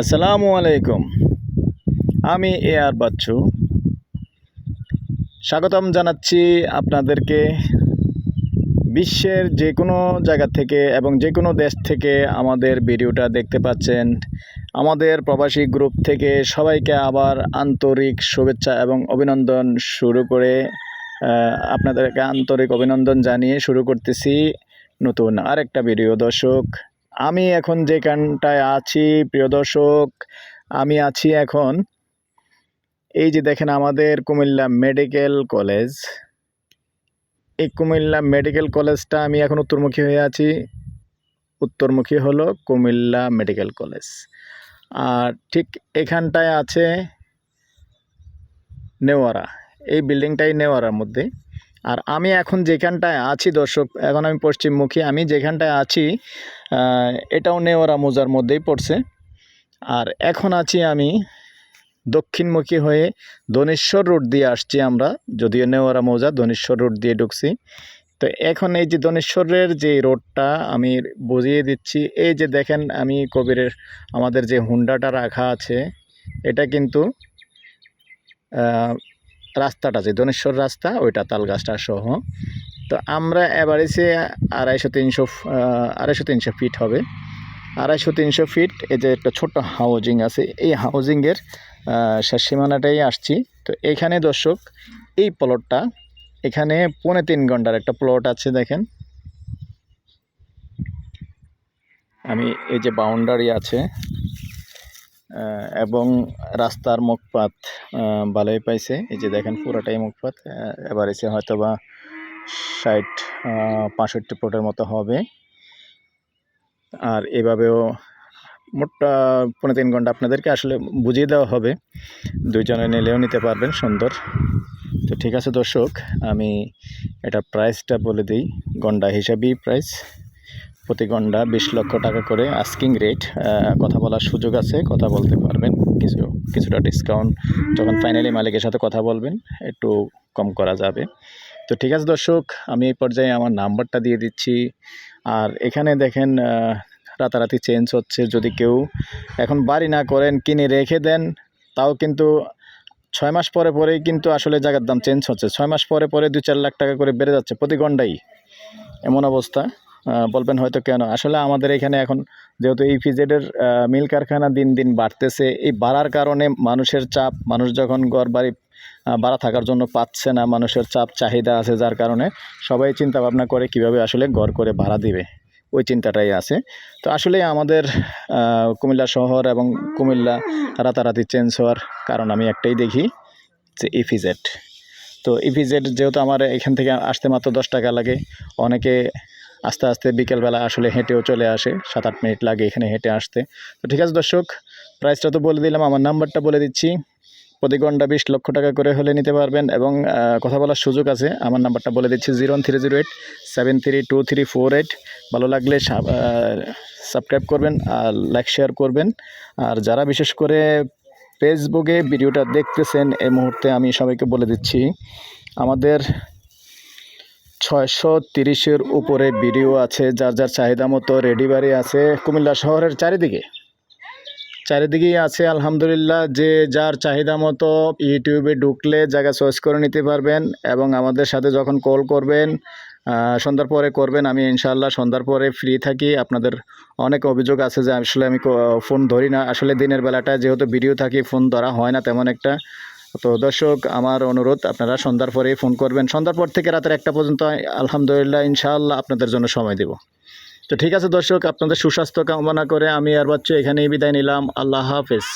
আসসালামু আলাইকুম। আমি এ আর বাচ্চু। স্বাগতম জানাচ্ছি আপনাদেরকে বিশ্বের যে কোনো জায়গা থেকে এবং যে কোনো দেশ থেকে আমাদের ভিডিওটা দেখতে পাচ্ছেন। আমাদের প্রবাসী গ্রুপ থেকে সবাইকে আবার আন্তরিক শুভেচ্ছা এবং অভিনন্দন শুরু করে আপনাদেরকে আন্তরিক অভিনন্দন জানিয়ে শুরু করতেছি নতুন আরেকটা ভিডিও। দর্শক আমি এখন যেখানটায় আছি, প্রিয় দর্শক, আমি আছি এখন এই যে দেখেন আমাদের কুমিল্লা মেডিকেল কলেজ। এই কুমিল্লা মেডিকেল কলেজটা আমি এখন উত্তরমুখী হয়ে আছি। উত্তরমুখী হলো কুমিল্লা মেডিকেল কলেজ। আর ঠিক এখানটায় আছে নেওয়ারা। এই বিল্ডিংটাই নেওয়ারার মধ্যে। আর আমি এখন যেখানটায় আছি দর্শক, এখন আমি পশ্চিমমুখী, আমি যেখানটায় আছি এটাও নেওয়ারা মোজার মধ্যেই পড়ছে। আর এখন আছি আমি দক্ষিণমুখী হয়ে ধনেশ্বর রোড দিয়ে আসছি আমরা, যদিও নেওয়ারা মৌজা ধনেশ্বর রোড দিয়ে ঢুকছি। তো এখন এই যে ধনেশ্বরের যে রোডটা আমি বুঝিয়ে দিচ্ছি, এই যে দেখেন আমি কবিরের আমাদের যে হুন্ডাটা রাখা আছে, এটা কিন্তু রাস্তাটা যে ধনেশ্বর রাস্তা, ওইটা তালগাছটা সহ। তো আমরা এভারেজে আড়াইশো তিনশো আড়াইশো তিনশো ফিট হবে। আড়াইশো তিনশো ফিট এই যে একটা ছোট্ট হাউজিং আছে, এই হাউজিংয়ের শেষ সীমানাটাই আসছি। তো এখানে দর্শক, এই প্লটটা এখানে পৌনে তিন ঘণ্টার একটা প্লট আছে, দেখেন। আমি এই যে বাউন্ডারি আছে এবং রাস্তার মুখপাত ভালোই পাইছে। এই যে দেখেন পুরোটাই মুখপাত। এবার এসে হয়তো বা ষাট পঁয়ষট্টি ফুটের মতো হবে। আর এভাবেও মোটটা পনেরো তিন ঘণ্টা আপনাদেরকে আসলে বুঝিয়ে দেওয়া হবে। দুইজনে নিলেও নিতে পারবেন, সুন্দর। তো ঠিক আছে দর্শক, আমি এটা প্রাইসটা বলে দিই। গন্ডা হিসাবেই প্রাইস প্রতি গন্ডা বিশ লক্ষ টাকা করে আস্কিং রেট কথা বলার সুযোগ আছে, কথা বলতে পারবেন। কিছু, কিছুটা ডিসকাউন্ট যখন ফাইনালি মালিকের সাথে কথা বলবেন, একটু কম করা যাবে। তো ঠিক আছে দর্শক, আমি এই পর্যায়ে আমার নাম্বারটা দিয়ে দিচ্ছি। আর এখানে দেখেন রাতারাতি চেঞ্জ হচ্ছে। যদি কেউ এখন বাড়ি না করেন, কিনে রেখে দেন, তাও কিন্তু ছয় মাস পরে পরেই কিন্তু আসলে জায়গার দাম চেঞ্জ হচ্ছে। ছয় মাস পরে পরে দু চার লাখ টাকা করে বেড়ে যাচ্ছে প্রতি ঘন্টাই। এমন অবস্থা। বলবেন হয়তো কেন? আসলে আমাদের এখানে এখন যেহেতু এই ফিজেডের মিল কারখানা দিন দিন বাড়তেছে, এই বাড়ার কারণে মানুষের চাপ, মানুষ যখন ঘর বাড়ি বাড়া থাকার জন্য পাচ্ছে না, মানুষের চাপ, চাহিদা আছে যার কারণে সবাই চিন্তা ভাবনা করে কীভাবে আসলে ঘর করে ভাড়া দিবে, ওই চিন্তাটাই আছে। তো আসলে আমাদের কুমিল্লা শহর এবং কুমিল্লা রাতারাতি চেঞ্জ হওয়ার কারণ আমি একটাই দেখি যে ইফিজেড তো ইফিজেড যেহেতু আমার এখান থেকে আসতে মাত্র দশ টাকা লাগে, অনেকে আস্তে আস্তে বিকেলবেলা আসলে হেঁটেও চলে আসে সাত আট মিনিট লাগে এখানে হেঁটে আসতে। তো ঠিক আছে দর্শক প্রাইসটা তো বলে দিলাম, আমার নাম্বারটা বলে দিচ্ছি। প্রতি ঘণ্টা বিশ লক্ষ টাকা করে হলে নিতে পারবেন এবং কথা বলার সুযোগ আছে, আমার নাম্বারটা বলে দিচ্ছি zero three zero eight seven three two three four eight ভালো লাগলে সাবস্ক্রাইব করবেন আর লাইক শেয়ার করবেন। আর যারা বিশেষ করে ফেসবুকে ভিডিওটা দেখতেছেন, এই মুহূর্তে আমি সবাইকে বলে দিচ্ছি, আমাদের ছয়শো তিরিশের উপরে ভিডিও আছে, যার যার চাহিদা মতো রেডি বাড়ি আছে। কুমিল্লা শহরের চারিদিকে। চারিদিকেই আছে, আলহামদুলিল্লাহ, যে যার চাহিদা মতো ইউটিউবে ঢুকলে জায়গা চয়েস করে নিতে পারবেন এবং আমাদের সাথে যখন কল করবেন সন্ধ্যার পরে করবেন, আমি ইনশাল্লাহ সন্ধ্যার পরে ফ্রি থাকি। আপনাদের অনেক অভিযোগ আছে যে আসলে আমি ফোন ধরি না। আসলে দিনের বেলাটা যেহেতু ভিডিও থাকি ফোন ধরা হয় না তেমন একটা। তো দর্শক, আমার অনুরোধ, আপনারা সন্ধ্যার পরে ফোন করবেন। সন্ধ্যার পর থেকে রাতের একটা পর্যন্ত, আলহামদুলিল্লাহ, ইনশাআল্লাহ আপনাদের জন্য সময় দেব। তো ঠিক আছে দর্শক, আপনাদের সুস্বাস্থ্য কামনা করে আমি আর বাচ্চু এখানেই বিদায় নিলাম। আল্লাহ হাফেজ।